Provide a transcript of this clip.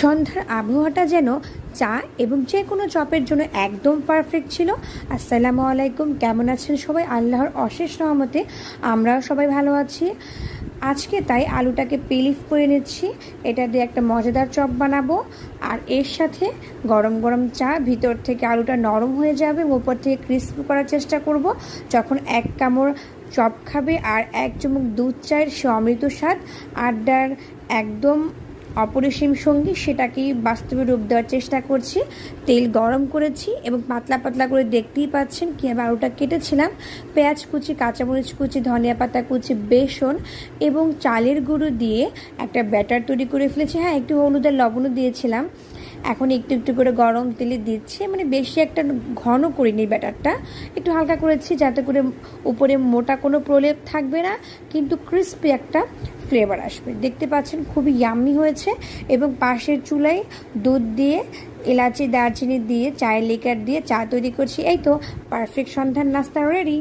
সন্ধ্যার আবহাওয়াটা যেন চা এবং যে কোনো চপের জন্য একদম পারফেক্ট ছিল। আসসালামু আলাইকুম, কেমন আছেন সবাই? আল্লাহর অশেষ রহমতে আমরাও সবাই ভালো আছি। আজকে তাই আলুটাকে পেলিফ করে নিচ্ছি। এটা দিয়ে একটা মজাদার চপ বানাবো। আর এর সাথে গরম গরম চা, ভিতর থেকে আলুটা নরম হয়ে যাবে উপর থেকে ক্রিস্পি করার চেষ্টা করব। যখন এক কামড় চপ খাবে আর এক চুমুক দুধ চায়ের সে অমৃত স্বাদ, আড্ডার একদম অপরিসীম সঙ্গী, সেটাকে বাস্তবে রূপ দেওয়ার চেষ্টা করছি। তেল গরম করেছি এবং পাতলা পাতলা করে দেখতেই পাচ্ছেন কীভাবে আলুটা কেটেছিলাম। পেঁয়াজ কুচি, কাঁচামরিচ কুচি, ধনিয়া পাতা কুচি, বেসন এবং চালের গুঁড়ো দিয়ে একটা ব্যাটার তৈরি করে ফেলেছি। হ্যাঁ একটু হলুদের লবণও দিয়েছিলাম। এখন একটু একটু করে গরম তেলে দিচ্ছি। মানে বেশি একটা ঘন করিনি ব্যাটারটা। একটু হালকা করেছি যাতে করে উপরে মোটা কোনো প্রলেপ থাকবে না, কিন্তু ক্রিস্পি একটা ফ্লেভার আসবে। দেখতে পাচ্ছেন খুবই ইয়াম্মি হয়েছে এবং পাশের চুলায় দুধ দিয়ে, এলাচি, দারচিনি দিয়ে, চায়ের লিকার দিয়ে চা তৈরি করছি। এই তো পারফেক্ট সন্ধ্যার নাস্তা রেডি